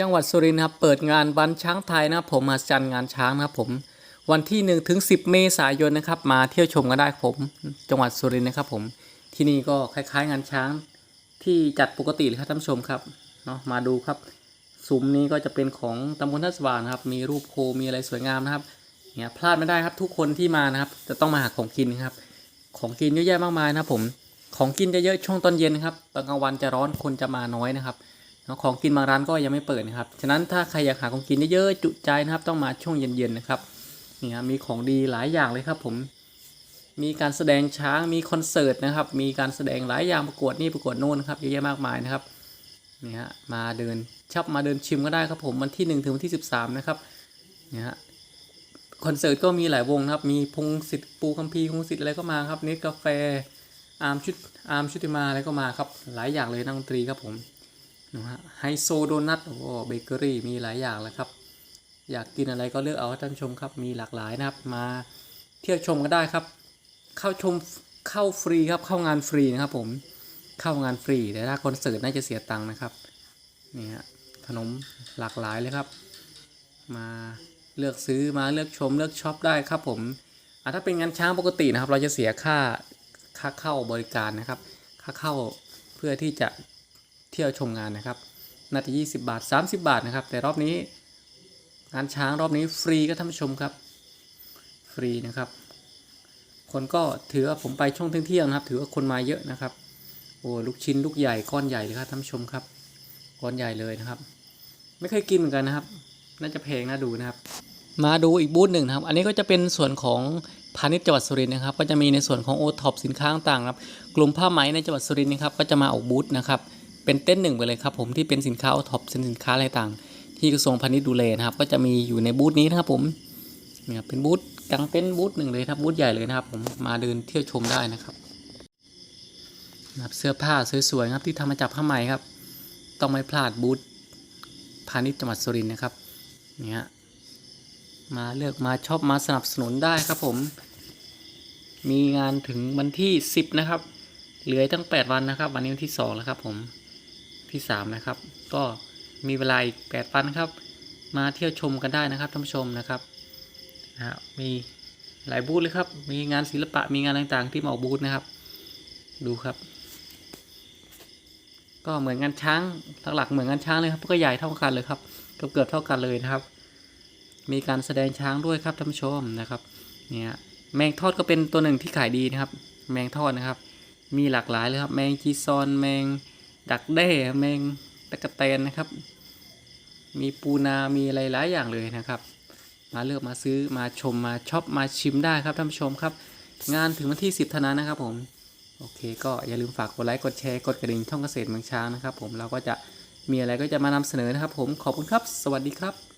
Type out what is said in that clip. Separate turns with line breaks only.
จังหวัดสุรินทร์ครับเปิดงานวันช้างไทยนะครับผมมาจันงานช้างนะครับผมวันที่ 1 ถึง 10 เมษายนนะครับ มาเที่ยวชมกันได้ผม จังหวัดสุรินทร์นะครับผมที่นี่ก็คล้ายๆ งานช้างที่จัดปกติเลยครับท่านผู้ชมครับเนาะมาดูครับซุ้มนี้ก็จะเป็นของตำบลทัศวานครับ มีรูปโคมีอะไรสวยงามนะครับเนี่ยพลาดไม่ได้ครับทุกคนที่มานะครับ จะต้องมาหาของกินนะครับ ของกินเยอะแยะมากมายนะครับผมของกินจะเยอะช่วงตอนเย็นครับตอนกลางวันจะร้อนคนจะมาน้อยนะครับ ของกินบางร้านก็ยังไม่เปิดนะครับ ฉะนั้นถ้าใครอยากหาของกินเยอะๆจุใจนะครับ ต้องมาช่วงเย็นๆนะครับนี่ครับมีของดีหลายอย่างเลยครับ ผม มีการแสดงช้างมีคอนเสิร์ตนะครับ มีการแสดงหลายอย่างประกวดนี่ประกวดโน่นครับเยอะแยะมากมายนะครับนี่ฮะมาเดินชอบมาเดินชิมก็ได้ครับผมวันที่1ถึงวันที่ 13 นะครับนี่ฮะคอนเสิร์ตก็มีหลายวงนะครับ มีพงศิษฐ์ปูคัมภีร์พงศิษฐ์อะไรก็มาครับเนตกาแฟอาร์มชุดอาร์มชุติมาอะไรก็มาครับ หลายอย่างเลยนักดนตรีครับผม นะฮะไฮโซโดนัทโอ้เบเกอรี่มีหลายอย่างแล้วครับ อยากกินอะไรก็เลือกเอาครับท่านชมครับ มีหลากหลายนะครับ มาเที่ยวชมก็ได้ครับ เข้าชมเข้าฟรีครับ เข้างานฟรีนะครับ ผม เข้างานฟรี แต่ถ้าคอนเสิร์ตน่าจะเสียตังค์นะครับ นี่ฮะ ขนมหลากหลายเลยครับ มาเลือกซื้อมาเลือกชมเลือกช็อปได้ครับ ผมอะถ้าเป็นงานช้างปกตินะครับ เราจะเสียค่าค่าเข้าบริการนะครับ ค่าเข้าเพื่อที่จะ เที่ยวชมงานนะครับน่าที20 บาท 30 บาทนะครับ แต่รอบนี้งานช้างรอบนี้ฟรีก็ท่านผู้ชมครับ ฟรีนะครับ คนก็ถือว่าผมไปช่วงเที่ยงนะครับ ถือว่าคนมาเยอะนะครับโอ้ลูกชิ้นลูกใหญ่ก้อนใหญ่เลยครับท่านผู้ชมครับก้อนใหญ่เลยนะครับ ไม่เคยกินเหมือนกันนะครับ น่าจะแพงน่าดูนะครับ มาดูอีกบูธหนึ่งครับ อันนี้ก็จะเป็นส่วนของพาณิชย์จังหวัดสุรินทร์นะครับ ก็จะมีในส่วนของโอท็อปสินค้าต่างๆครับ กลุ่มผ้าไหมในจังหวัดสุรินทร์นะครับ ก็จะมาออกบูธนะครับ เป็นเต้นหนึ่งไปเลยครับผมที่เป็นสินค้าท็อปสินค้าอะไรต่าง ที่กระทรวงพาณิชย์ดูแลนะครับ ก็จะมีอยู่ในบูธนี้นะครับผมเนี่ยเป็นบูธกลางเต็นบูธหนึ่งเลยครับบูธใหญ่เลยนะครับ ผมมาเดินเที่ยวชมได้นะครับนะครับเสื้อผ้าสวยๆครับที่ทำมาจากผ้าไหมครับ ต้องไม่พลาดบูธพาณิชย์จังหวัดสุรินทร์นะครับเนี่ยมาเลือกมาชอบมาสนับสนุนได้ครับผม มีงานถึงวันที่ 10 นะครับ เหลือตั้ง 8 วันนะครับ วันนี้วันที่ 2 แล้วครับผม ที่ 3 นะครับ ก็มีเวลาอีก8วันครับ มาเที่ยวชมกันได้นะครับท่านผู้ชมนะครับนะมีหลายบูธเลยครับ มีงานศิลปะมีงานต่างๆ ที่มาออกบูธนะครับ ดูครับ ก็เหมือนงานช้างหลักๆเหมือนงานช้างเลยครับก็ใหญ่เท่ากันเลยครับเกือบเกือบเท่ากันเลยนะครับ มีการแสดงช้างด้วยครับท่านผู้ชมนะครับ เนี่ยแมงทอดก็เป็นตัวหนึ่งที่ขายดีนะครับ แมงทอดนะครับ มีหลากหลายเลยครับ แมงจีซอนแมง ดักแด้แมงตะกะแตนนะครับ มีปูนามีอะไรหลายอย่างเลยนะครับ มาเลือกมาซื้อมาชมมาช็อปมาชิมได้ครับท่านผู้ชมครับ งานถึงวันที่ 10เท่านั้นนะครับผมโอเค ก็อย่าลืมฝากกดไลค์กดแชร์กดกระดิ่งช่องเกษตรเมืองช้างนะครับ ผมเราก็จะมีอะไรก็จะมานำเสนอนะครับ ผมขอบคุณครับ สวัสดีครับ